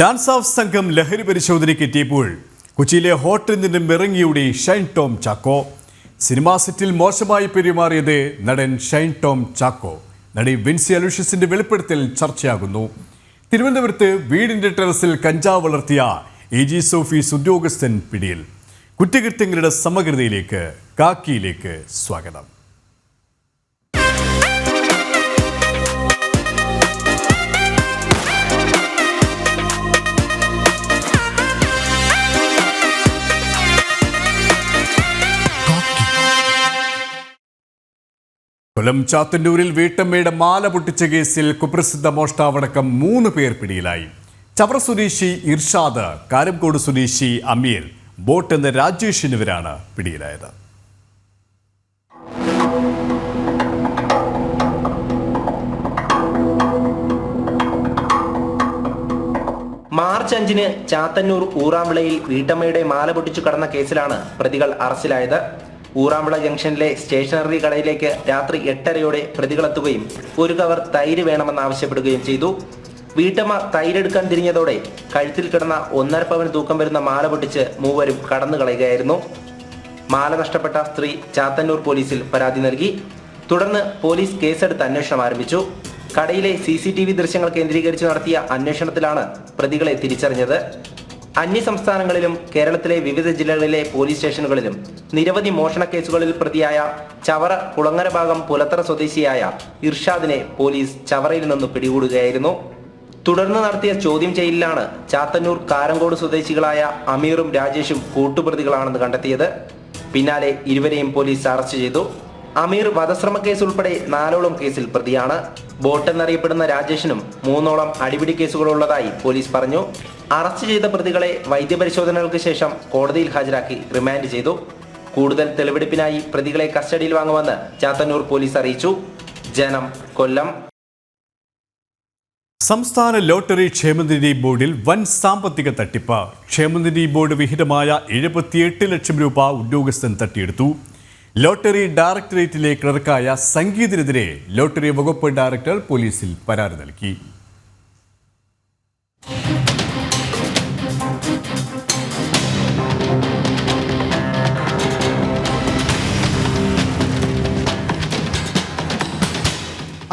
Dance of സംഘം ലഹരി പരിശോധനയ്ക്ക് എത്തിയപ്പോൾ കൊച്ചിയിലെ ഹോട്ടലിൽ നിന്നും ഇറങ്ങിയുടെ ഷൈൻ ടോം ചാക്കോ. സിനിമാ സെറ്റിൽ മോശമായി പെരുമാറിയത് നടൻ ഷൈൻ ടോം ചാക്കോ. നടി വിൻസി അലൂഷ്യസിന്റെ വെളിപ്പെടുത്തൽ ചർച്ചയാകുന്നു. തിരുവനന്തപുരത്ത് വീടിന്റെ ടെറസിൽ കഞ്ചാവ് വളർത്തിയ എ ജി ഓഫീസ് ഉദ്യോഗസ്ഥൻ പിടിയിൽ. കുറ്റകൃത്യങ്ങളുടെ സമഗ്രതയിലേക്ക് കാക്കിയിലേക്ക് സ്വാഗതം. കൊല്ലം ചാത്തന്നൂരിൽ വീട്ടമ്മയുടെ മാല പൊട്ടിച്ച കേസിൽ കുപ്രസിദ്ധ മോഷ്ടാവടക്കം മൂന്ന് പേർ പിടിയിലായി. ചവറ സ്വദേശി ഇർഷാദ് കാരംകോട് സ്വദേശി അമീർ ബോട്ട് എന്ന രാജേഷ് എന്നിവരാണ് പിടിയിലായത്. മാർച്ച് അഞ്ചിന് ചാത്തന്നൂർ ഊറാമ്പിളയിൽ വീട്ടമ്മയുടെ മാല പൊട്ടിച്ചു കടന്ന കേസിലാണ് പ്രതികൾ അറസ്റ്റിലായത്. ഊറാമ്പിള ജംഗ്ഷനിലെ സ്റ്റേഷനറി കടയിലേക്ക് രാത്രി എട്ടരയോടെ പ്രതികളെത്തുകയും ഒരു കവർ തൈര് വേണമെന്നാവശ്യപ്പെടുകയും ചെയ്തു. വീട്ടമ്മ തൈരെടുക്കാൻ തിരിഞ്ഞതോടെ കഴുത്തിൽ കിടന്ന ഒന്നര പവൻ തൂക്കം വരുന്ന മാല പൊട്ടിച്ച് മൂവരും കടന്നു കളയുകയായിരുന്നു. മാല നഷ്ടപ്പെട്ട സ്ത്രീ ചാത്തന്നൂർ പോലീസിൽ പരാതി നൽകി. തുടർന്ന് പോലീസ് കേസെടുത്ത് അന്വേഷണം ആരംഭിച്ചു. കടയിലെ സി സി ടി വി ദൃശ്യങ്ങൾ കേന്ദ്രീകരിച്ച് നടത്തിയ അന്വേഷണത്തിലാണ് പ്രതികളെ തിരിച്ചറിഞ്ഞത്. അന്യ സംസ്ഥാനങ്ങളിലും കേരളത്തിലെ വിവിധ ജില്ലകളിലെ പോലീസ് സ്റ്റേഷനുകളിലും നിരവധി മോഷണ കേസുകളിൽ പ്രതിയായ ചവറ കുളങ്ങര ഭാഗം പുലത്തറ സ്വദേശിയായ ഇർഷാദിനെ പോലീസ് ചവറയിൽ നിന്ന് പിടികൂടുകയായിരുന്നു. തുടർന്ന് നടത്തിയ ചോദ്യം ചെയ്യലിലാണ് ചാത്തന്നൂർ കാരങ്കോട് സ്വദേശികളായ അമീറും രാജേഷും കൂട്ടുപ്രതികളാണെന്ന് കണ്ടെത്തിയത്. പിന്നാലെ ഇരുവരെയും പോലീസ് അറസ്റ്റ് ചെയ്തു. അമീർ വധശ്രമ കേസ് ഉൾപ്പെടെ നാലോളം കേസിൽ പ്രതിയാണ്. ബോട്ട് എന്നറിയപ്പെടുന്ന രാജേഷിനും മൂന്നോളം അടിപിടി കേസുകളുള്ളതായി പോലീസ് പറഞ്ഞു. അറസ്റ്റ് ചെയ്ത പ്രതികളെ വൈദ്യപരിശോധനകൾക്ക് ശേഷം കോടതിയിൽ ഹാജരാക്കി റിമാൻഡ് ചെയ്തു. കൂടുതൽ തെളിവെടുപ്പിനായി പ്രതികളെ കസ്റ്റഡിയിൽ വാങ്ങുമെന്ന് ചാത്തന്നൂർ പോലീസ് അറിയിച്ചു. ജനം കൊല്ലം. സംസ്ഥാന ലോട്ടറി ക്ഷേമനിധി ബോർഡിൽ വൻ സാമ്പത്തിക തട്ടിപ്പ്. ക്ഷേമനിധി ബോർഡ് വിഹിതമായ എഴുപത്തിയെട്ട് ലക്ഷം രൂപ ഉദ്യോഗസ്ഥൻ തട്ടിയെടുത്തു. ലോട്ടറി ഡയറക്ടറേറ്റിലെ ക്ലർക്കായ സംഗീതിനെതിരെ ലോട്ടറി വകുപ്പ് ഡയറക്ടർ പോലീസിൽ പരാതി നൽകി.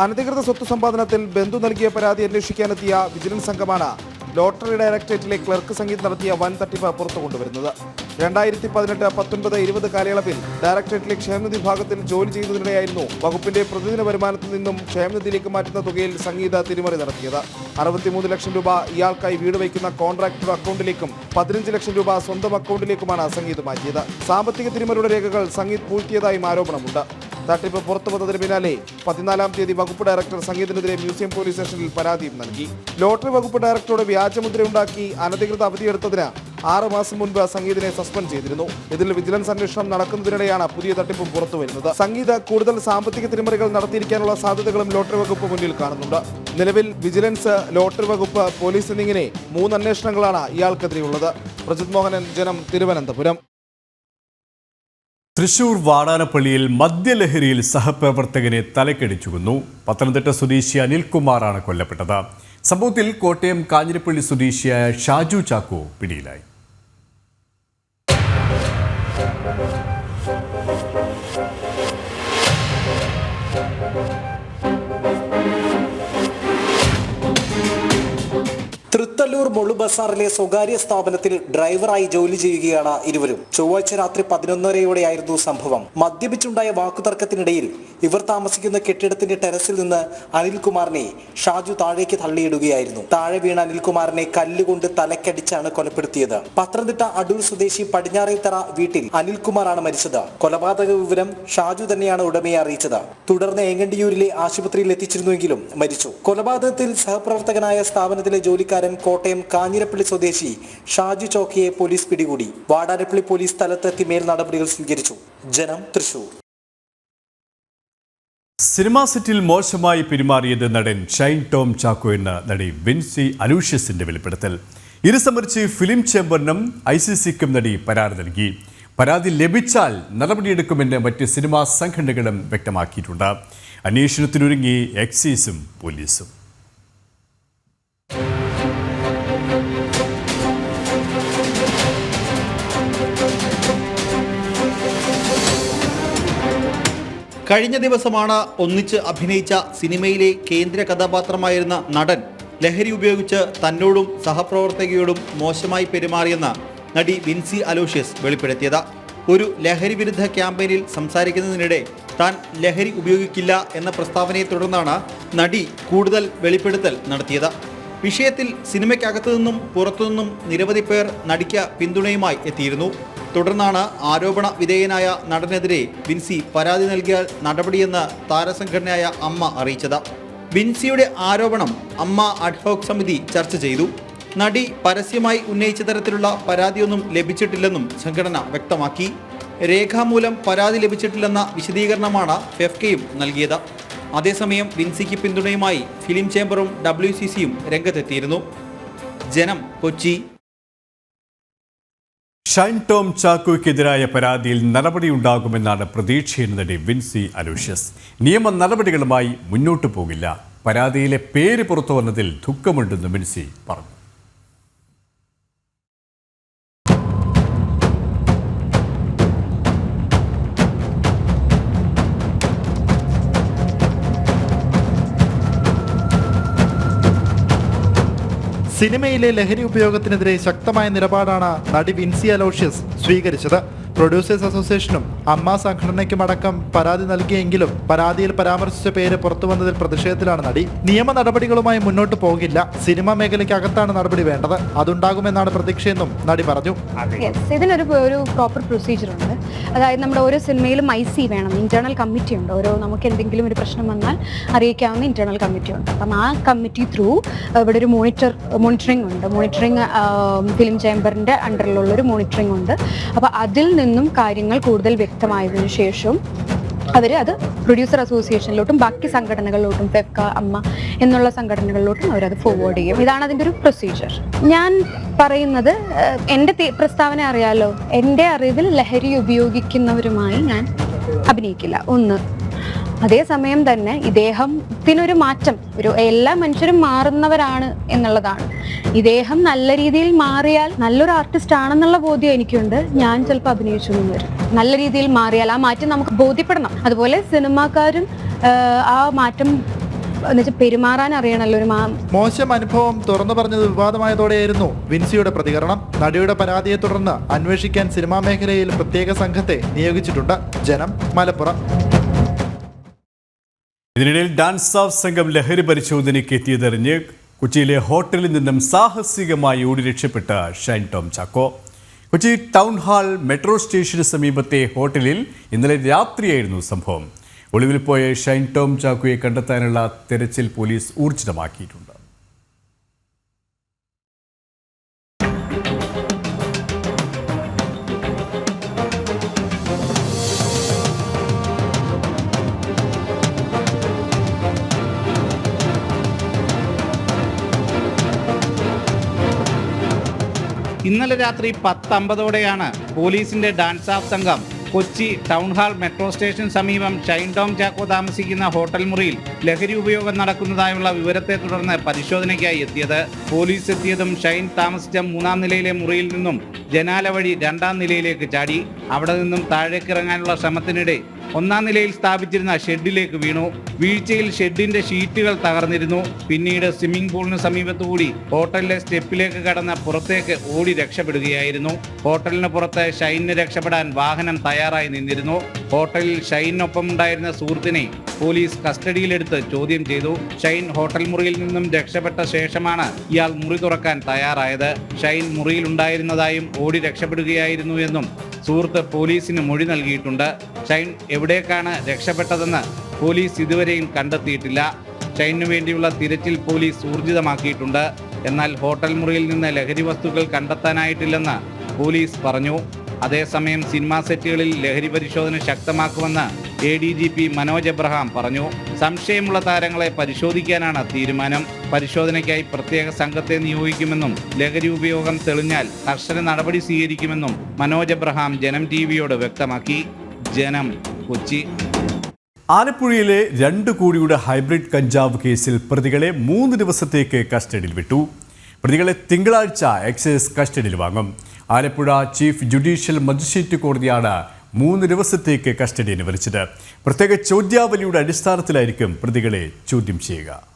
അനധികൃത സ്വത്ത് സമ്പാദനത്തിൽ ബന്ധു നൽകിയ പരാതി അന്വേഷിക്കാനെത്തിയ വിജിലൻസ് സംഘമാണ് ലോട്ടറി ഡയറക്ടറേറ്റിലെ ക്ലർക്ക് സംഗീത് നടത്തിയ വൻ തട്ടിപ്പ് പുറത്തു കൊണ്ടുവരുന്നത് രണ്ടായിരത്തി പതിനെട്ട് പത്തൊൻപത് ഇരുപത് കാലയളവിൽ ഡയറക്ടറേറ്റിലെ ക്ഷേമനിധി വിഭാഗത്തിൽ ജോലി ചെയ്യുന്നതിനിടെയായിരുന്നു വകുപ്പിന്റെ പ്രതിദിന വരുമാനത്തിൽ നിന്നും ക്ഷേമനിധിയിലേക്ക് മാറ്റുന്ന തുകയിൽ സംഗീത തിരിമറി നടത്തിയത്. അറുപത്തിമൂന്ന് ലക്ഷം രൂപ ഇയാൾക്കായി വീട് വയ്ക്കുന്ന കോൺട്രാക്ടർ അക്കൗണ്ടിലേക്കും പതിനഞ്ച് ലക്ഷം രൂപ സ്വന്തം അക്കൗണ്ടിലേക്കുമാണ് സംഗീത് മാറ്റിയത്. സാമ്പത്തിക തിരിമറിയുടെ രേഖകൾ സംഗീത് പൂഴ്ത്തിയതായും ആരോപണമുണ്ട്. തട്ടിപ്പ് പുറത്തു വന്നതിന് പിന്നാലെ പതിനാലാം തീയതി വകുപ്പ് ഡയറക്ടർ സംഗീതനെതിരെ മ്യൂസിയം പോലീസ് സ്റ്റേഷനിൽ പരാതിയും നൽകി. ലോട്ടറി വകുപ്പ് ഡയറക്ടറോട് വ്യാജമുദ്രയുണ്ടാക്കി അനധികൃത അവധിയെടുത്തതിന് ആറ് മാസം മുൻപ് സംഗീതിനെ സസ്പെൻഡ് ചെയ്തിരുന്നു. ഇതിൽ വിജിലൻസ് അന്വേഷണം നടക്കുന്നതിനിടെയാണ് പുതിയ തട്ടിപ്പും പുറത്തു വരുന്നത്. സംഗീത കൂടുതൽ സാമ്പത്തിക തിരിമറികൾ നടത്തിയിരിക്കാനുള്ള സാധ്യതകളും ലോട്ടറി വകുപ്പ് മുന്നിൽ കാണുന്നുണ്ട്. നിലവിൽ വിജിലൻസ് ലോട്ടറി വകുപ്പ് പോലീസ് എന്നിങ്ങനെ മൂന്ന് അന്വേഷണങ്ങളാണ് ഇയാൾക്കെതിരെയുള്ളത്. പ്രജിത് മോഹനൻ ജനം തിരുവനന്തപുരം. തൃശൂർ വാടാനപ്പള്ളിയിൽ മദ്യലഹരിയിൽ സഹപ്രവർത്തകനെ തലക്കടിച്ചു കൊന്നു പത്തനംതിട്ട സ്വദേശി അനിൽകുമാറാണ് കൊല്ലപ്പെട്ടത്. സംഭവത്തിൽ കോട്ടയം കാഞ്ഞിരപ്പള്ളി സ്വദേശിയായ ഷാജു ചാക്കോ പിടിയിലായി. തൃത്തല്ലൂർ മുളു ബസാറിലെ സ്വകാര്യ സ്ഥാപനത്തിൽ ഡ്രൈവറായി ജോലി ചെയ്യുകയാണ് ഇരുവരും. ചൊവ്വാഴ്ച രാത്രി പതിനൊന്നരയോടെയായിരുന്നു സംഭവം. മദ്യപിച്ചുണ്ടായ വാക്കുതർക്കത്തിനിടയിൽ ഇവർ താമസിക്കുന്ന കെട്ടിടത്തിന്റെ ടെറസിൽ നിന്ന് അനിൽകുമാറിനെ ഷാജു താഴേക്ക് തള്ളിയിടുകയായിരുന്നു. താഴെ വീണ അനിൽകുമാറിനെ കല്ലുകൊണ്ട് തലക്കടിച്ചാണ് കൊലപ്പെടുത്തിയത്. പത്തനംതിട്ട അടൂർ സ്വദേശി പടിഞ്ഞാറേത്തറ വീട്ടിൽ അനിൽകുമാറാണ് മരിച്ചത്. കൊലപാതക വിവരം ഷാജു തന്നെയാണ് ഉടമയെ അറിയിച്ചത്. തുടർന്ന് ഏങ്ങണ്ടിയൂരിലെ ആശുപത്രിയിൽ എത്തിച്ചിരുന്നുവെങ്കിലും മരിച്ചു. കൊലപാതകത്തിൽ സഹപ്രവർത്തകനായ സ്ഥാപനത്തിലെ ജോലിക്കാരൻ കോട്ടയം കാഞ്ഞിരപ്പള്ളി സ്വദേശി ഷാജു ചോക്കിയെ പോലീസ് പിടികൂടി. വാടാരപ്പള്ളി പോലീസ് സ്ഥലത്തെത്തി മേൽ നടപടികൾ സ്വീകരിച്ചു. ജനം തൃശൂർ. സിനിമാ സെറ്റിൽ മോശമായി പെരുമാറിയത് നടൻ ഷൈൻ ടോം ചാക്കോ എന്ന നടി വിൻസി അലൂഷ്യസിന്റെ വെളിപ്പെടുത്തൽ. ഇത് സംബന്ധിച്ച് ഫിലിം ചേംബറിനും ഐ സി സിക്കും നടി പരാതി നൽകി. പരാതി ലഭിച്ചാൽ നടപടിയെടുക്കുമെന്ന് മറ്റ് സിനിമാ സംഘടനകളും വ്യക്തമാക്കിയിട്ടുണ്ട്. അന്വേഷണത്തിനൊരുങ്ങി എക്സൈസും പോലീസും. കഴിഞ്ഞ ദിവസമാണ് ഒന്നിച്ച് അഭിനയിച്ച സിനിമയിലെ കേന്ദ്ര കഥാപാത്രമായിരുന്ന നടൻ ലഹരി ഉപയോഗിച്ച് തന്നോടും സഹപ്രവർത്തകയോടും മോശമായി പെരുമാറിയെന്ന് നടി വിൻസി അലോഷ്യസ് വെളിപ്പെടുത്തിയത്. ഒരു ലഹരി വിരുദ്ധ ക്യാമ്പയിനിൽ സംസാരിക്കുന്നതിനിടെ താൻ ലഹരി ഉപയോഗിക്കില്ല എന്ന പ്രസ്താവനയെ തുടർന്നാണ് നടി കൂടുതൽ വെളിപ്പെടുത്തൽ നടത്തിയത്. വിഷയത്തിൽ സിനിമയ്ക്കകത്തു നിന്നും പുറത്തുനിന്നും നിരവധി പേർ നടിക്ക് പിന്തുണയുമായി എത്തിയിരുന്നു. തുടർന്നാണ് ആരോപണ വിധേയനായ നടനെതിരെ വിൻസി പരാതി നൽകിയ നടപടിയെന്ന് താരസംഘടനയായ അമ്മ അറിയിച്ചത്. വിൻസിയുടെ ആരോപണം അമ്മ അഡ്ഹോക് സമിതി ചർച്ച ചെയ്തു. നടി പരസ്യമായി ഉന്നയിച്ച തരത്തിലുള്ള പരാതിയൊന്നും ലഭിച്ചിട്ടില്ലെന്നും സംഘടന വ്യക്തമാക്കി. രേഖാമൂലം പരാതി ലഭിച്ചിട്ടില്ലെന്ന വിശദീകരണമാണ് ഫെഫ്കയും നൽകിയത്. അതേസമയം വിൻസിക്ക് പിന്തുണയുമായി ഫിലിം ചേംബറും ഡബ്ല്യു സി സിയും രംഗത്തെത്തിയിരുന്നു. ജനം കൊച്ചി. ഷൈൻ ടോം ചാക്കോയ്ക്കെതിരായ പരാതിയിൽ നടപടിയുണ്ടാകുമെന്നാണ് നടി വിൻസി അലൂഷ്യസ്. നിയമ നടപടികളുമായി മുന്നോട്ടു പോകില്ല. പരാതിയിലെ പേര് പുറത്തു വന്നതിൽ ദുഃഖമുണ്ടെന്ന് വിൻസി പറഞ്ഞു. സിനിമയിലെ ലഹരി ഉപയോഗത്തിനെതിരെ ശക്തമായ നിലപാടാണ് നടി വിൻസി അലോഷ്യസ് സ്വീകരിച്ചത്. പ്രൊഡ്യൂസേഴ്സ് അസോസിയേഷനും അമ്മ സംഘടനയ്ക്കുമടക്കം പരാതി നൽകിയെങ്കിലും പരാതിയിൽ പരാമർശിച്ച പേര് പുറത്തു വന്നതിൽ പ്രതിഷേധത്തിലാണ് നടി. നിയമ നടപടികളുമായി മുന്നോട്ട് പോകില്ല. സിനിമാ മേഖലയ്ക്ക് അകത്താണ് നടപടി വേണ്ടത്. അതുണ്ടാകുമെന്നാണ് പ്രതീക്ഷയെന്നും നടി പറഞ്ഞു. യെസ് ഇതിനൊരു ഒരു പ്രോപ്പർ പ്രൊസീജിയർ ഉണ്ട്. അതായത് നമ്മുടെ ഓരോ സിനിമയിലും ഐ സി വേണം. ഇന്റേണൽ കമ്മിറ്റി ഉണ്ട്. ഓരോ നമുക്ക് എന്തെങ്കിലും ഒരു പ്രശ്നം വന്നാൽ അറിയിക്കാവുന്ന ഇന്റേണൽ കമ്മിറ്റി ഉണ്ട്. അപ്പം ആ കമ്മിറ്റി ത്രൂ ഇവിടെ ഒരു മോണിറ്റർ മോണിറ്ററിംഗ് ഉണ്ട്. മോണിറ്ററിംഗ് ഫിലിം ചേംബറിന്റെ അണ്ടറിലുള്ള ഒരു മോണിറ്ററിംഗ് ഉണ്ട്. അപ്പോൾ അതിൽ നിന്നും കാര്യങ്ങൾ കൂടുതൽ വ്യക്തമായതിനു ശേഷം അവർ അത് പ്രൊഡ്യൂസർ അസോസിയേഷനിലോട്ടും ബാക്കി സംഘടനകളിലോട്ടും പെക്ക അമ്മ എന്നുള്ള സംഘടനകളിലോട്ടും അവരത് ഫോർവേഡ് ചെയ്യും. ഇതാണ് അതിന്റെ ഒരു പ്രൊസീജിയർ ഞാൻ പറയുന്നത് എന്റെ പ്രസ്താവന അറിയാലോ? എന്റെ അറിവിൽ ലഹരി ഉപയോഗിക്കുന്നവരുമായി ഞാൻ അഭിനയിക്കില്ല. ഒന്ന് അതേസമയം തന്നെ ഇദ്ദേഹത്തിനൊരു മാറ്റം ഒരു എല്ലാ മനുഷ്യരും മാറുന്നവരാണ് എന്നുള്ളതാണ്. ഇദ്ദേഹം നല്ല രീതിയിൽ മാറിയാൽ നല്ലൊരു ആർട്ടിസ്റ്റ് ആണെന്നുള്ള ബോധ്യം എനിക്കുണ്ട്. ഞാൻ ചിലപ്പോൾ അഭിനയിച്ചു എന്ന് വരും. നല്ല രീതിയിൽ മാറിയാൽ ആ മാറ്റം നമുക്ക് ബോധ്യപ്പെടണം. അതുപോലെ സിനിമാക്കാരും ആ മാറ്റം പെരുമാറാൻ അറിയണല്ലോ ഒരു മോശം അനുഭവം തുറന്നു പറഞ്ഞത് വിവാദമായതോടെയായിരുന്നു വിൻസിയുടെ പ്രതികരണം. നടിയുടെ പരാതിയെ തുടർന്ന് അന്വേഷിക്കാൻ സിനിമാ മേഖലയിൽ പ്രത്യേക സംഘത്തെ നിയോഗിച്ചിട്ടുണ്ട് ജനം. മലപ്പുറം. ഇതിനിടയിൽ ഡാൻസ് ഓഫ് സംഘം ലഹരി പരിശോധനയ്ക്ക് എത്തിയതെറിഞ്ഞ് കൊച്ചിയിലെ ഹോട്ടലിൽ നിന്നും സാഹസികമായി ഓടി രക്ഷപ്പെട്ട Shine Tom Chacko. Kochi town hall metro സ്റ്റേഷന് സമീപത്തെ ഹോട്ടലിൽ ഇന്നലെ രാത്രിയായിരുന്നു സംഭവം. ഒളിവിൽ പോയ ഷൈൻ ടോം ചാക്കോയെ കണ്ടെത്താനുള്ള തെരച്ചിൽ പോലീസ് ഊർജിതമാക്കിയിട്ടുണ്ട് ഇന്നലെ രാത്രി പത്തമ്പതോടെയാണ് പോലീസിന്റെ ഡാൻസ് ഓഫ് സംഘം Kochi town hall metro station സമീപം ഷൈൻ ടോം ചാക്കോ താമസിക്കുന്ന ഹോട്ടൽ മുറിയിൽ ലഹരി ഉപയോഗം നടക്കുന്നതായുള്ള വിവരത്തെ തുടർന്ന് പരിശോധനയ്ക്കായി എത്തിയത്. പോലീസ് എത്തിയതും ഷൈൻ താമസിച്ച മൂന്നാം നിലയിലെ മുറിയിൽ നിന്നും ജനാല വഴി രണ്ടാം നിലയിലേക്ക് ചാടി. അവിടെ നിന്നും താഴേക്കിറങ്ങാനുള്ള ശ്രമത്തിനിടെ ഒന്നാം നിലയിൽ സ്ഥാപിച്ചിരുന്ന ഷെഡിലേക്ക് വീണു. വീഴ്ചയിൽ ഷെഡിന്റെ ഷീറ്റുകൾ തകർന്നിരുന്നു. പിന്നീട് സ്വിമ്മിംഗ് പൂളിന് സമീപത്തുകൂടി ഹോട്ടലിലെ സ്റ്റെപ്പിലേക്ക് കടന്ന് പുറത്തേക്ക് ഓടി രക്ഷപ്പെടുകയായിരുന്നു. ഹോട്ടലിന് പുറത്ത് ഷൈനിന് രക്ഷപ്പെടാൻ വാഹനം തയ്യാറായി നിന്നിരുന്നു. ഹോട്ടലിൽ ഷൈനൊപ്പം ഉണ്ടായിരുന്ന സുഹൃത്തിനെ പോലീസ് കസ്റ്റഡിയിലെടുത്ത് ചോദ്യം ചെയ്തു. ഷൈൻ ഹോട്ടൽ മുറിയിൽ നിന്നും രക്ഷപ്പെട്ട ശേഷമാണ് ഇയാൾ മുറി തുറക്കാൻ തയ്യാറായത്. ഷൈൻ മുറിയിൽ ഉണ്ടായിരുന്നതായും ഓടി രക്ഷപ്പെടുകയായിരുന്നു എന്നും സുഹൃത്ത് പോലീസിന് മൊഴി നൽകിയിട്ടുണ്ട്. ഷൈൻ എവിടേക്കാണ് രക്ഷപ്പെട്ടതെന്ന് പോലീസ് ഇതുവരെയും കണ്ടെത്തിയിട്ടില്ല. ഷൈനു വേണ്ടിയുള്ള തിരച്ചിൽ പോലീസ് ഊർജിതമാക്കിയിട്ടുണ്ട്. എന്നാൽ ഹോട്ടൽ മുറിയിൽ നിന്ന് ലഹരി വസ്തുക്കൾ കണ്ടെത്താനായിട്ടില്ലെന്ന് പോലീസ് പറഞ്ഞു. അതേസമയം സിനിമാ സെറ്റുകളിൽ ലഹരി പരിശോധന ശക്തമാക്കുമെന്ന് A D G P Manoj Abraham പറഞ്ഞു സംശയമുള്ള താരങ്ങളെ പരിശോധിക്കാനാണ് തീരുമാനം. പരിശോധനയ്ക്കായി പ്രത്യേക സംഘത്തെ നിയോഗിക്കുമെന്നും ലഹരി ഉപയോഗം തെളിഞ്ഞാൽ കർശന നടപടി സ്വീകരിക്കുമെന്നും മനോജ് എബ്രഹാം ജനം ടി വിയോട് വ്യക്തമാക്കി. ജനം കൊച്ചി. ആലപ്പുഴയിലെ രണ്ട് കോടിയുടെ ഹൈബ്രിഡ് കഞ്ചാവ് കേസിൽ പ്രതികളെ മൂന്ന് ദിവസത്തേക്ക് കസ്റ്റഡിയിൽ വിട്ടു. പ്രതികളെ തിങ്കളാഴ്ച എക്സൈസ് കസ്റ്റഡിയിൽ വാങ്ങും. ആലപ്പുഴ ചീഫ് ജുഡീഷ്യൽ മജിസ്ട്രേറ്റ് കോടതിയാണ് മൂന്ന് ദിവസത്തേക്ക് കസ്റ്റഡി വലിച്ചത് പ്രത്യേക ചോദ്യാവലിയുടെ അടിസ്ഥാനത്തിലായിരിക്കും പ്രതികളെ ചോദ്യം ചെയ്യുക.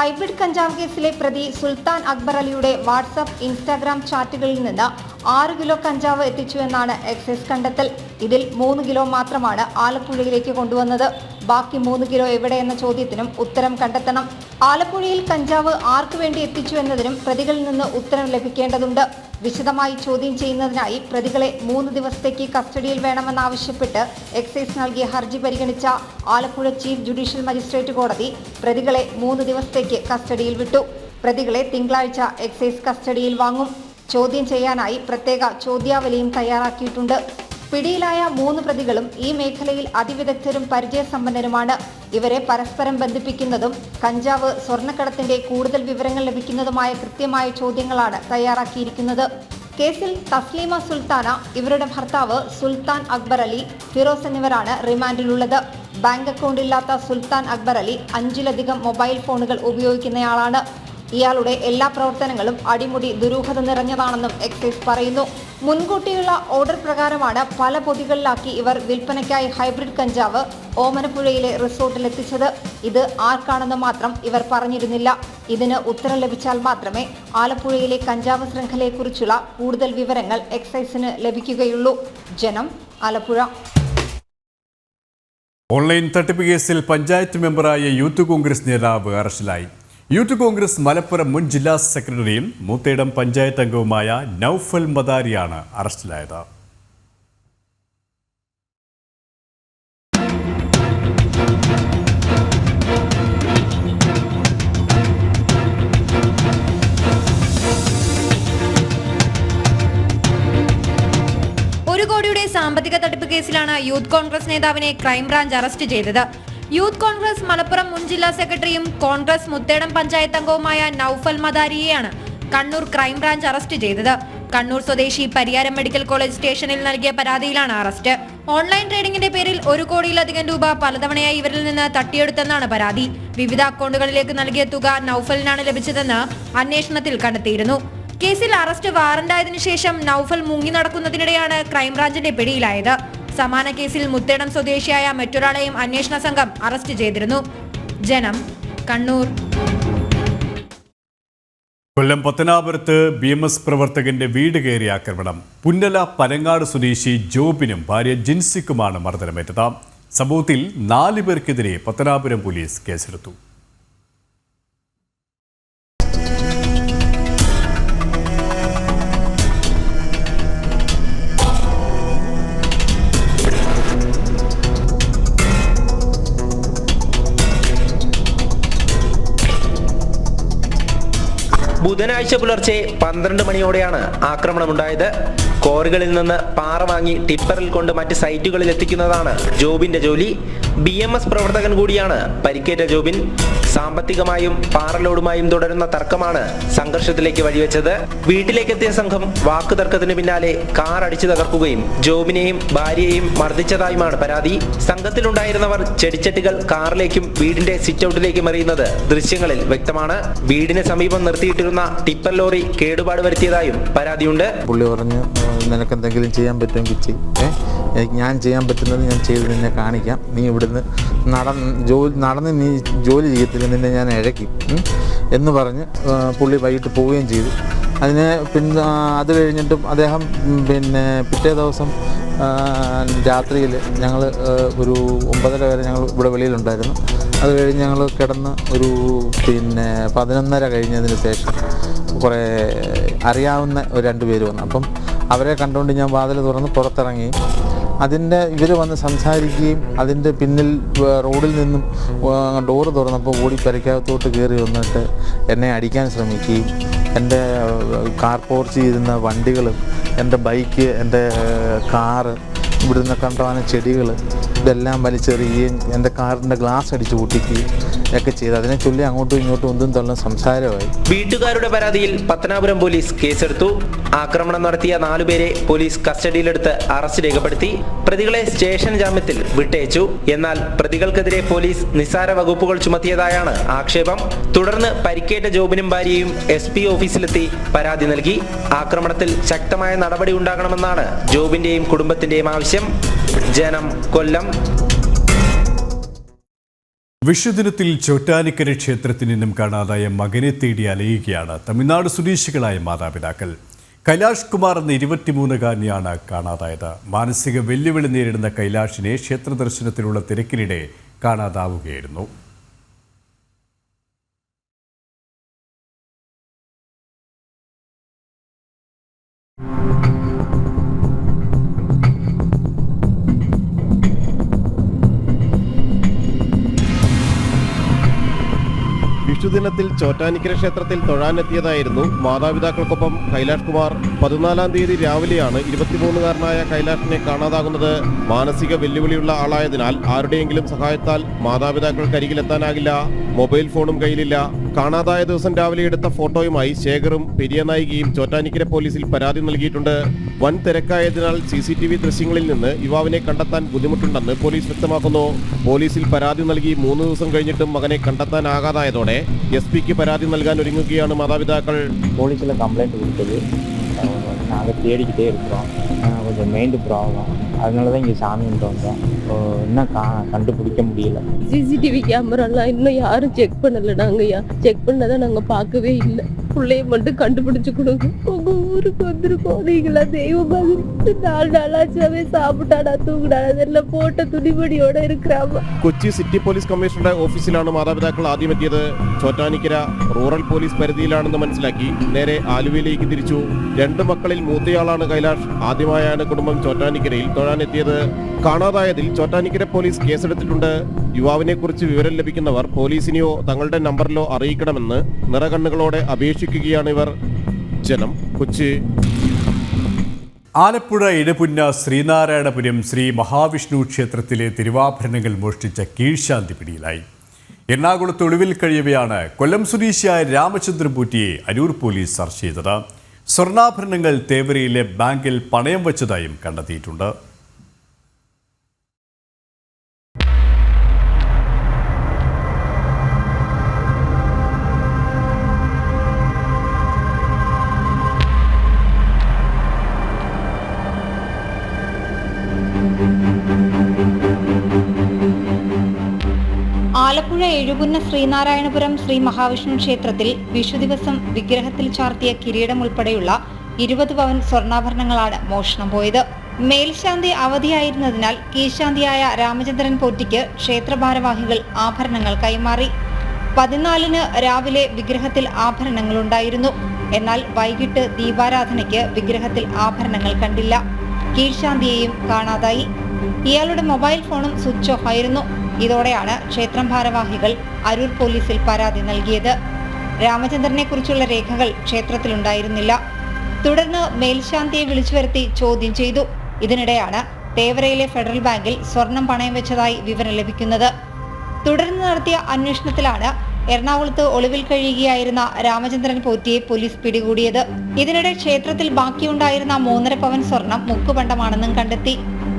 ഹൈബ്രിഡ് കഞ്ചാവ് കേസിലെ പ്രതി സുൽത്താൻ അക്ബർ അലിയുടെ വാട്സാപ്പ് ഇൻസ്റ്റാഗ്രാം ചാറ്റുകളിൽ നിന്ന് ആറ് കിലോ കഞ്ചാവ് എത്തിച്ചുവെന്നാണ് എക്സൈസ് കണ്ടെത്തൽ. ഇതിൽ മൂന്ന് കിലോ മാത്രമാണ് ആലപ്പുഴയിലേക്ക് കൊണ്ടുവന്നത്. ബാക്കി മൂന്ന് കിലോ എവിടെയെന്ന ചോദ്യത്തിനും ഉത്തരം കണ്ടെത്തണം. ആലപ്പുഴയിൽ കഞ്ചാവ് ആർക്കു വേണ്ടി എത്തിച്ചു എന്നതിനും പ്രതികളിൽ നിന്ന് ഉത്തരം ലഭിക്കേണ്ടതുണ്ട്. വിശദമായി ചോദ്യം ചെയ്യുന്നതിനായി പ്രതികളെ മൂന്ന് ദിവസത്തേക്ക് കസ്റ്റഡിയിൽ വേണമെന്നാവശ്യപ്പെട്ട് എക്സൈസ് നൽകിയ ഹർജി പരിഗണിച്ച ആലപ്പുഴ ചീഫ് ജുഡീഷ്യൽ മജിസ്ട്രേറ്റ് കോടതി പ്രതികളെ മൂന്ന് ദിവസത്തേക്ക് കസ്റ്റഡിയിൽ വിട്ടു. പ്രതികളെ തിങ്കളാഴ്ച എക്സൈസ് കസ്റ്റഡിയിൽ വാങ്ങും. ചോദ്യം ചെയ്യാനായി പ്രത്യേക ചോദ്യാവലിയും തയ്യാറാക്കിയിട്ടുണ്ട്. പിടിയിലായ മൂന്ന് പ്രതികളും ഈ മേഖലയിൽ അതിവിദഗ്ധരും പരിചയസമ്പന്നരുമാണ്. ഇവരെ പരസ്പരം ബന്ധിപ്പിക്കുന്നതും കഞ്ചാവ് സ്വർണക്കടത്തിന്റെ കൂടുതൽ വിവരങ്ങൾ ലഭിക്കുന്നതുമായ കൃത്യമായ ചോദ്യങ്ങളാണ് തയ്യാറാക്കിയിരിക്കുന്നത്. കേസിൽ തസ്ലീമ സുൽത്താന ഇവരുടെ ഭർത്താവ് സുൽത്താൻ അക്ബർ അലി ഫിറോസ് എന്നിവരാണ് റിമാൻഡിലുള്ളത്. ബാങ്ക് അക്കൗണ്ട് ഇല്ലാത്ത സുൽത്താൻ അക്ബർ അലി അഞ്ചിലധികം മൊബൈൽ ഫോണുകൾ ഉപയോഗിക്കുന്നയാളാണ്. ഇയാളുടെ എല്ലാ പ്രവർത്തനങ്ങളും അടിമുടി ദുരൂഹത നിറഞ്ഞതാണെന്നും എക്സൈസ് പറയുന്നു. മുൻകൂട്ടിയുള്ള ഓർഡർ പ്രകാരമാണ് പല പൊതികളിലാക്കി ഇവർ വിൽപ്പനയ്ക്കായി ഹൈബ്രിഡ് കഞ്ചാവ് ഓമനപ്പുഴയിലെ റിസോർട്ടിൽ എത്തിച്ചത്. ഇത് ആർക്കാണെന്ന് മാത്രം ഇവർ പറഞ്ഞിരുന്നില്ല. ഇതിന് ഉത്തരം ലഭിച്ചാൽ മാത്രമേ ആലപ്പുഴയിലെ കഞ്ചാവ് ശൃംഖലയെക്കുറിച്ചുള്ള കൂടുതൽ വിവരങ്ങൾ എക്സൈസിന് ലഭിക്കുകയുള്ളൂ. ജനം ആലപ്പുഴ. ഓൺലൈൻ തട്ടിപ്പ് കേസിൽ പഞ്ചായത്ത് മെമ്പറായ യൂത്ത് കോൺഗ്രസ് നേതാവ് അറസ്റ്റിലായി. യൂത്ത് കോൺഗ്രസ് മലപ്പുറം മുൻ ജില്ലാ സെക്രട്ടറിയും മൂത്തേടം പഞ്ചായത്ത് അംഗവുമായ നൌഫൽ മദാരിയാണ് അറസ്റ്റിലായത്. ഒരു കോടിയുടെ സാമ്പത്തിക തട്ടിപ്പ് കേസിലാണ് യൂത്ത് കോൺഗ്രസ് നേതാവിനെ ക്രൈംബ്രാഞ്ച് അറസ്റ്റ് ചെയ്തത്. യൂത്ത് കോൺഗ്രസ് മലപ്പുറം മുൻ ജില്ലാ സെക്രട്ടറിയും കോൺഗ്രസ് മുത്തേടം പഞ്ചായത്ത് അംഗവുമായ നൌഫൽ മദാരിയെയാണ് കണ്ണൂർ ക്രൈംബ്രാഞ്ച് അറസ്റ്റ് ചെയ്തത്. കണ്ണൂർ സ്വദേശി പരിയാരം മെഡിക്കൽ കോളേജ് സ്റ്റേഷനിൽ നൽകിയ പരാതിയിലാണ് അറസ്റ്റ്. ഓൺലൈൻ ട്രേഡിംഗിന്റെ പേരിൽ ഒരു കോടിയിലധികം രൂപ പലതവണയായി ഇവരിൽ നിന്ന് തട്ടിയെടുത്തെന്നാണ് പരാതി. വിവിധ അക്കൗണ്ടുകളിലേക്ക് നൽകിയ തുക നൌഫലിനാണ് ലഭിച്ചതെന്ന് അന്വേഷണത്തിൽ കണ്ടെത്തിയിരുന്നു. കേസിൽ അറസ്റ്റ് വാറന്റായതിനു ശേഷം നൌഫൽ മുങ്ങി നടക്കുന്നതിനിടെയാണ് ക്രൈംബ്രാഞ്ചിന്റെ പിടിയിലായത്. സമാന കേസിൽ മുത്തേടം സ്വദേശിയായ മറ്റൊരാളെയും അന്വേഷണ സംഘം അറസ്റ്റ് ചെയ്തിരുന്നു. ജനം കണ്ണൂർ. കൊല്ലം പത്തനാപുരത്ത് ബി എം എസ് പ്രവർത്തകന്റെ വീട് കയറി ആക്രമണം. പുന്നല പനങ്ങാട് സ്വദേശി ജോബിനും ഭാര്യ ജിൻസിക്കുമാണ് മർദ്ദനമേറ്റത്. സംഭവത്തിൽ നാല് പേർക്കെതിരെ പത്തനാപുരം പോലീസ് കേസെടുത്തു. ബുധനാഴ്ച പുലർച്ചെ പന്ത്രണ്ട് മണിയോടെയാണ് ആക്രമണമുണ്ടായത്. കോറികളിൽ നിന്ന് പാറ വാങ്ങി ടിപ്പറിൽ കൊണ്ട് മറ്റ് സൈറ്റുകളിൽ എത്തിക്കുന്നതാണ് ജോബിന്റെ ജോലി. ബി എം എസ് പ്രവർത്തകൻ കൂടിയാണ്. പരിക്കേറ്റ ജോബിൻ സാമ്പത്തികമായും പാറലോടുമായും തുടരുന്ന തർക്കമാണ് സംഘർഷത്തിലേക്ക് വഴിവെച്ചത്. വീട്ടിലേക്കെത്തിയ സംഘം വാക്കുതർക്കത്തിന് പിന്നാലെ കാർ അടിച്ചു തകർക്കുകയും ജോബിനെയും ഭാര്യയെയും മർദ്ദിച്ചതായുമാണ് പരാതി. സംഘത്തിലുണ്ടായിരുന്നവർ ചെടിച്ചട്ടികൾ കാറിലേക്കും വീടിന്റെ സിറ്റൗട്ടിലേക്കും എറിയുന്നത് ദൃശ്യങ്ങളിൽ വ്യക്തമാണ്. വീടിന് സമീപം നിർത്തിയിട്ടിരുന്ന ടിപ്പർ ലോറി കേടുപാട് വരുത്തിയതായും പരാതിയുണ്ട്. പുള്ളി പറഞ്ഞു നിനക്ക് എന്തെങ്കിലും ചെയ്യാൻ പറ്റുമെങ്കിൽ ഞാൻ ചെയ്യാൻ പറ്റുന്നത് ഞാൻ ചെയ്ത് നിന്നെ കാണിക്കാം. നീ ഇവിടുന്ന് നടന്ന് ജോലി നടന്ന് നീ ജോലി ചെയ്യത്തില്ല നിന്നെ ഞാൻ ഇഴക്കി എന്ന് പറഞ്ഞ് പുള്ളി വൈകിട്ട് പോവുകയും ചെയ്തു. അതിന് പിന്നെ അത് കഴിഞ്ഞിട്ടും അദ്ദേഹം പിന്നെ പിറ്റേ ദിവസം രാത്രിയിൽ ഞങ്ങൾ ഒരു ഒമ്പതര വരെ ഞങ്ങൾ ഇവിടെ വെളിയിലുണ്ടായിരുന്നു. അത് കഴിഞ്ഞ് ഞങ്ങൾ കിടന്ന് ഒരു പിന്നെ പതിനൊന്നര കഴിഞ്ഞതിന് ശേഷം കുറേ അറിയാവുന്ന ഒരു രണ്ട് പേര് വന്നു. അപ്പം അവരെ കണ്ടുകൊണ്ട് ഞാൻ വാതിൽ തുറന്ന് പുറത്തിറങ്ങി. അതിന്റെ ഇവർ വന്ന് സംസാരിക്കുകയും അതിന്റെ പിന്നിൽ റോഡിൽ നിന്നും ഡോറ് തുറന്നപ്പോൾ ഓടി പെരയ്ക്കകത്തോട്ട് കയറി വന്നിട്ട് എന്നെ അടിക്കാൻ ശ്രമിക്കുകയും എന്റെ കാർ പോർച്ച് ചെയ്തിരുന്ന വണ്ടികളും എന്റെ ബൈക്ക് എന്റെ കാറ് ഇവിടുന്ന് കണ്ടവാന ചെടികൾ ഇതെല്ലാം വലിച്ചെറിയുകയും എന്റെ കാറിന്റെ ഗ്ലാസ് അടിച്ച് പൊട്ടിക്കുകയും ഒക്കെ ചെയ്ത് അതിനെ ചൊല്ലി അങ്ങോട്ടും ഇങ്ങോട്ടും ഒന്നും തള്ളും സംസാരമായി. വീട്ടുകാരുടെ പരാതിയിൽ പത്തനാപുരം പോലീസ് കേസെടുത്തു. ആക്രമണം നടത്തിയ നാലുപേരെ പോലീസ് കസ്റ്റഡിയിലെടുത്ത് അറസ്റ്റ് രേഖപ്പെടുത്തി. പ്രതികളെ സ്റ്റേഷൻ ജാമ്യത്തിൽ വിട്ടയച്ചു. എന്നാൽ പ്രതികൾക്കെതിരെ പോലീസ് നിസ്സാര വകുപ്പുകൾ ചുമത്തിയതായാണ് ആക്ഷേപം. തുടർന്ന് പരിക്കേറ്റ ജോബിനും ഭാര്യയും എസ് പി ഓഫീസിലെത്തി പരാതി നൽകി. ആക്രമണത്തിൽ ശക്തമായ നടപടി ഉണ്ടാകണമെന്നാണ് ജോബിന്റെയും കുടുംബത്തിന്റെയും ആവശ്യം. ജനം കൊല്ലം. വിഷുദിനത്തിൽ ചോറ്റാനിക്കര ക്ഷേത്രത്തിൽ നിന്നും കാണാതായ മകനെ തേടി അലയുകയാണ് തമിഴ്നാട് സ്വദേശികളായ മാതാപിതാക്കൾ. കൈലാഷ് കുമാർ എന്ന ഇരുപത്തിമൂന്നുകാരനെയാണ് കാണാതായത്. മാനസിക വെല്ലുവിളി നേരിടുന്ന കൈലാഷിനെ ക്ഷേത്ര ദർശനത്തിലുള്ള തിരക്കിനിടെ കാണാതാവുകയായിരുന്നു. ചോറ്റാനിക്കര ക്ഷേത്രത്തിൽ തൊഴാനെത്തിയതായിരുന്നു മാതാപിതാക്കൾക്കൊപ്പം കൈലാഷ് കുമാർ. പതിനാലാം തീയതി രാവിലെയാണ് ഇരുപത്തിമൂന്നുകാരനായ കൈലാഷിനെ കാണാതാകുന്നത്. മാനസിക വെല്ലുവിളിയുള്ള ആളായതിനാൽ ആരുടെയെങ്കിലും സഹായത്താൽ മാതാപിതാക്കൾക്കരികിലെത്താനാകില്ല. മൊബൈൽ ഫോണും കയ്യിലില്ല. കാണാതായ ദിവസം രാവിലെ എടുത്ത ഫോട്ടോയുമായി ശേഖറും പെരിയനായികയും ചോറ്റാനിക്കര പോലീസിൽ പരാതി നൽകിയിട്ടുണ്ട്. വൻ തിരക്കായതിനാൽ സി സി ടി വി ദൃശ്യങ്ങളിൽ നിന്ന് യുവാവിനെ കണ്ടെത്താൻ ബുദ്ധിമുട്ടുണ്ടെന്ന് പോലീസ് വ്യക്തമാക്കുന്നു. പോലീസിൽ പരാതി നൽകി മൂന്ന് ദിവസം കഴിഞ്ഞിട്ടും മകനെ കണ്ടെത്താനാകാതായതോടെ എസ് പിക്ക് പരാതി നൽകാൻ ഒരുങ്ങുകയാണ് മാതാപിതാക്കൾ போலீஸில் கம்ப்ளைண்ட் கொடுத்தது நாங்கள் தேடிக்கிட்டே இருக்கிறோம் ஆஹ் கொஞ்சம் மைண்டு ப்ராப்ளம் அதனால தான் இங்கே சாமின்ட்டு வந்தோம் இப்போ இன்னும் கா கண்டுபிடிக்க முடியல சிசிடிவி கேமராலாம் இன்னும் யாரும் செக் பண்ணல நாங்கய்யா செக் பண்ணதை நாங்க பார்க்கவே இல்லை பிள்ளைய மட்டும் கண்டுபிடிச்சு கொடுங்க உங்க ஊருக்கு வந்திருக்கோம் நீங்களா தெய்வ மாதிரி நாலு நாளாச்சாவே சாப்பிட்டாடா தூங்கினாடா அதெல்லாம் போட்ட துணிமணியோட இருக்கிறாம കൊച്ചി സിറ്റി പോലീസ് കമ്മീഷണറുടെ ഓഫീസിലാണ് മാതാപിതാക്കൾ ആദ്യം എത്തിയത് ചോറ്റാനിക്കര റൂറൽ പോലീസ് പരിധിയിലാണെന്ന് മനസ്സിലാക്കി നേരെ ആലുവയിലേക്ക് തിരിച്ചു രണ്ട് മക്കളിൽ മൂത്തയാളാണ് കൈലാഷ് ആദ്യമായാണ് കുടുംബം ചോറ്റാനിക്കരയിൽ തൊഴാനെത്തിയത് കാണാതായതിൽ ചോറ്റാനിക്കര പോലീസ് കേസെടുത്തിട്ടുണ്ട് യുവാവിനെ കുറിച്ച് വിവരം ലഭിക്കുന്നവർ പോലീസിനെയോ തങ്ങളുടെ നമ്പറിലോ അറിയിക്കണമെന്ന് നിറകണ്ണുകളോടെ അപേക്ഷിക്കുകയാണ് ഇവർ. ജനം കൊച്ചി. ആലപ്പുഴ ഇടപുന്ന ശ്രീനാരായണപുരം ശ്രീ മഹാവിഷ്ണു ക്ഷേത്രത്തിലെ തിരുവാഭരണങ്ങൾ മോഷ്ടിച്ച കീഴ്ശാന്തി പിടിയിലായി. എറണാകുളത്ത് ഒളിവിൽ കഴിയവെയാണ് കൊല്ലം സ്വദേശിയായ രാമചന്ദ്രൻ പൂറ്റിയെ അരൂർ പോലീസ് സെർച്ച് ചെയ്തത്. സ്വർണാഭരണങ്ങൾ തേവരയിലെ ബാങ്കിൽ പണയം വച്ചതായും കണ്ടെത്തിയിട്ടുണ്ട്. ആലപ്പുഴ എഴുകുന്ന ശ്രീനാരായണപുരം ശ്രീ മഹാവിഷ്ണു ക്ഷേത്രത്തിൽ വിഷു ദിവസം വിഗ്രഹത്തിൽ ചാർത്തിയ കിരീടം ഉൾപ്പെടെയുള്ള ഇരുപത് പവൻ സ്വർണാഭരണങ്ങളാണ് മോഷണം പോയത്. മേൽശാന്തി അവധിയായിരുന്നതിനാൽ കീശാന്തിയായ രാമചന്ദ്രൻ പോറ്റിക്ക് ക്ഷേത്രഭാരവാഹികൾ ആഭരണങ്ങൾ കൈമാറി. പതിനാലിന് രാവിലെ വിഗ്രഹത്തിൽ ആഭരണങ്ങൾ ഉണ്ടായിരുന്നു എന്നാൽ വൈകിട്ട് ദീപാരാധനയ്ക്ക് വിഗ്രഹത്തിൽ ആഭരണങ്ങൾ കണ്ടില്ല. കീഴ്ശാന്തിയെയും കാണാതായി. ഇയാളുടെ മൊബൈൽ ഫോണും സ്വിച്ച് ഓഫ് ആയിരുന്നു. ഇതോടെയാണ് ക്ഷേത്രം ഭാരവാഹികൾ അരൂർ പോലീസിൽ പരാതി നൽകിയത്. രാമചന്ദ്രനെ കുറിച്ചുള്ള രേഖകൾ ക്ഷേത്രത്തിലുണ്ടായിരുന്നില്ല. തുടർന്ന് മേൽശാന്തിയെ വിളിച്ചു വരുത്തി ചോദ്യം ചെയ്തു. ഇതിനിടെയാണ് തേവരയിലെ ഫെഡറൽ ബാങ്കിൽ സ്വർണം പണയം വെച്ചതായി വിവരം ലഭിക്കുന്നത്. തുടർന്ന് നടത്തിയ അന്വേഷണത്തിലാണ് എറണാകുളത്ത് ഒളിവിൽ കഴിയുകയായിരുന്ന രാമചന്ദ്രൻ പോറ്റിയെ പോലീസ് പിടികൂടിയത്. ഇതിനിടെ ക്ഷേത്രത്തിൽ ബാക്കിയുണ്ടായിരുന്ന മൂന്നര പവൻ സ്വർണം മുക്കുപണ്ടമാണെന്നും കണ്ടെത്തി.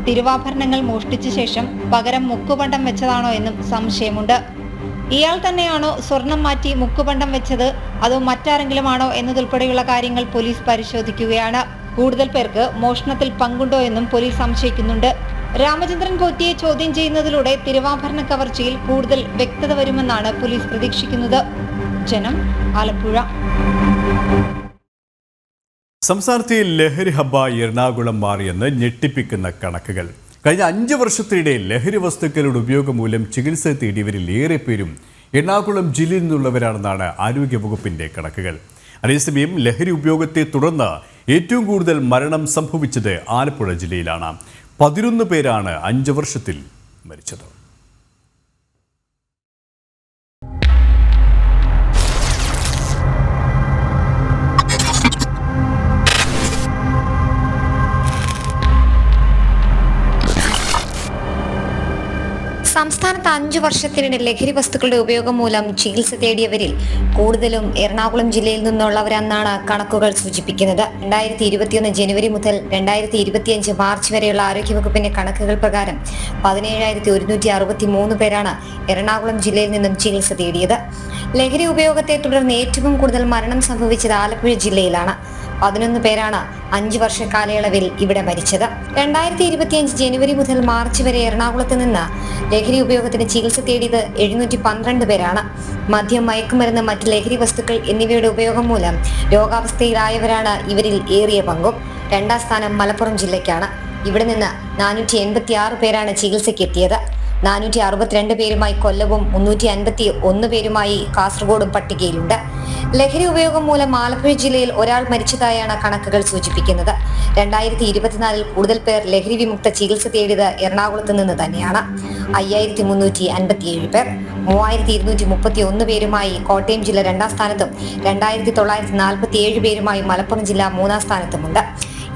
തിരുവാഭരണങ്ങൾ മോഷ്ടിച്ച ശേഷം പകരം മുക്കുപണ്ടം വെച്ചതാണോ എന്നും സംശയമുണ്ട്. ഇയാൾ തന്നെയാണോ സ്വർണം മാറ്റി മുക്കുപണ്ടം വെച്ചത്? അതോ മറ്റാരെങ്കിലും ആണോ എന്നതുൾപ്പെടെയുള്ള കാര്യങ്ങൾ പോലീസ് പരിശോധിക്കുകയാണ്. കൂടുതൽ പേർക്ക് മോഷണത്തിൽ പങ്കുണ്ടോ എന്നും പോലീസ് സംശയിക്കുന്നുണ്ട്. രാമചന്ദ്രൻ കോറ്റിയെ ചോദ്യം ചെയ്യുന്നതിലൂടെ തിരുവാഭരണ കവർച്ചയിൽ കൂടുതൽ വ്യക്തത വരുമെന്നാണ് പോലീസ് പ്രതീക്ഷിക്കുന്നത്. ജനം ആലപ്പുഴ. സംസ്ഥാനത്തെ ലഹരി ഹബ്ബ എറണാകുളം മാറിയെന്ന് ഞെട്ടിപ്പിക്കുന്ന കണക്കുകൾ. കഴിഞ്ഞ അഞ്ച് വർഷത്തിനിടെ ലഹരി വസ്തുക്കളുടെ ഉപയോഗം മൂലം ചികിത്സ തേടിയവരിൽ ഏറെ പേരും എറണാകുളം ജില്ലയിൽ നിന്നുള്ളവരാണെന്നാണ് ആരോഗ്യവകുപ്പിന്റെ കണക്കുകൾ. അതേസമയം ലഹരി ഉപയോഗത്തെ തുടർന്ന് ഏറ്റവും കൂടുതൽ മരണം സംഭവിച്ചത് ആലപ്പുഴ ജില്ലയിലാണ്. പതിനൊന്ന് പേരാണ് അഞ്ച് വർഷത്തിൽ മരിച്ചത്. സംസ്ഥാനത്ത് അഞ്ചു വർഷത്തിനിടെ ലഹരി വസ്തുക്കളുടെ ഉപയോഗം മൂലം ചികിത്സ തേടിയവരിൽ കൂടുതലും എറണാകുളം ജില്ലയിൽ നിന്നുള്ളവരെന്നാണ് കണക്കുകൾ സൂചിപ്പിക്കുന്നത്. രണ്ടായിരത്തി ഇരുപത്തിയൊന്ന് ജനുവരി മുതൽ രണ്ടായിരത്തി ഇരുപത്തിയഞ്ച് മാർച്ച് വരെയുള്ള ആരോഗ്യവകുപ്പിന്റെ കണക്കുകൾ പ്രകാരം പതിനേഴായിരത്തി ഒരുന്നൂറ്റി അറുപത്തി മൂന്ന് പേരാണ് എറണാകുളം ജില്ലയിൽ നിന്നും ചികിത്സ തേടിയത്. ലഹരി ഉപയോഗത്തെ തുടർന്ന് ഏറ്റവും കൂടുതൽ മരണം സംഭവിച്ചത് ആലപ്പുഴ ജില്ലയിലാണ്. പതിനൊന്ന് പേരാണ് അഞ്ചു വർഷ കാലയളവിൽ ഇവിടെ മരിച്ചത്. രണ്ടായിരത്തി ഇരുപത്തിയഞ്ച് ജനുവരി മുതൽ മാർച്ച് വരെ എറണാകുളത്ത് നിന്ന് ലഹരി ഉപയോഗത്തിന് ചികിത്സ തേടിയത് എഴുന്നൂറ്റി പന്ത്രണ്ട് പേരാണ്. മദ്യം മയക്കുമരുന്ന് മറ്റ് ലഹരി വസ്തുക്കൾ എന്നിവയുടെ ഉപയോഗം മൂലം രോഗാവസ്ഥയിലായവരാണ് ഇവരിൽ ഏറിയ പങ്കും. രണ്ടാം സ്ഥാനം മലപ്പുറം ജില്ലയ്ക്കാണ്. ഇവിടെ നിന്ന് നാനൂറ്റി എൺപത്തി ആറ് പേരാണ് ചികിത്സയ്ക്ക് എത്തിയത്. നാനൂറ്റി അറുപത്തിരണ്ട് പേരുമായി കൊല്ലവും മുന്നൂറ്റി അൻപത്തി ഒന്ന് പേരുമായി കാസർഗോഡും പട്ടികയിലുണ്ട്. ലഹരി ഉപയോഗം മൂലം ആലപ്പുഴ ജില്ലയിൽ ഒരാൾ മരിച്ചതായാണ് കണക്കുകൾ സൂചിപ്പിക്കുന്നത്. രണ്ടായിരത്തി ഇരുപത്തിനാലിൽ കൂടുതൽ പേർ ലഹരി വിമുക്ത ചികിത്സ തേടിയത് എറണാകുളത്ത് നിന്ന് തന്നെയാണ്. അയ്യായിരത്തി മുന്നൂറ്റി അൻപത്തിയേഴ് പേർ മൂവായിരത്തി ഇരുന്നൂറ്റി മുപ്പത്തി ഒന്ന് പേരുമായി കോട്ടയം ജില്ല രണ്ടാം സ്ഥാനത്തും രണ്ടായിരത്തി തൊള്ളായിരത്തി നാൽപ്പത്തി ഏഴ് പേരുമായി മലപ്പുറം ജില്ല മൂന്നാം സ്ഥാനത്തുമുണ്ട്.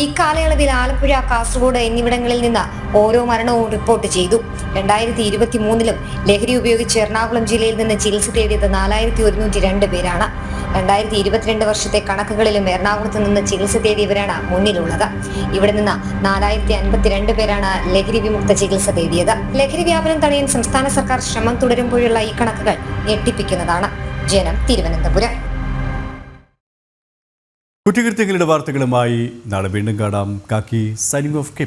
ഇക്കാലയളവിൽ ആലപ്പുഴ കാസർഗോഡ് എന്നിവിടങ്ങളിൽ നിന്ന് ഓരോ മരണവും റിപ്പോർട്ട് ചെയ്തു. രണ്ടായിരത്തി ഇരുപത്തി മൂന്നിലും ലഹരി ഉപയോഗിച്ച് എറണാകുളം ജില്ലയിൽ നിന്ന് ചികിത്സ തേടിയത് നാലായിരത്തി ഒരുന്നൂറ്റി രണ്ട് പേരാണ്. രണ്ടായിരത്തി ഇരുപത്തിരണ്ട് വർഷത്തെ കണക്കുകളിലും എറണാകുളത്ത് നിന്ന് ചികിത്സ തേടിയവരാണ് മുന്നിലുള്ളത്. ഇവിടെ നിന്ന് നാലായിരത്തി അൻപത്തിരണ്ട് പേരാണ് ലഹരി വിമുക്ത ചികിത്സ തേടിയത്. ലഹരി വ്യാപനം തടയാൻ സംസ്ഥാന സർക്കാർ ശ്രമം തുടരുമ്പോഴുള്ള ഈ കണക്കുകൾ ഞെട്ടിപ്പിക്കുന്നതാണ്. ജനം തിരുവനന്തപുരം. കുറ്റകൃത്യങ്ങളുടെ വാർത്തകളുമായി നാളെ വീണ്ടും കാണാം. കാക്കി സൈനിങ് ഓഫ് കെ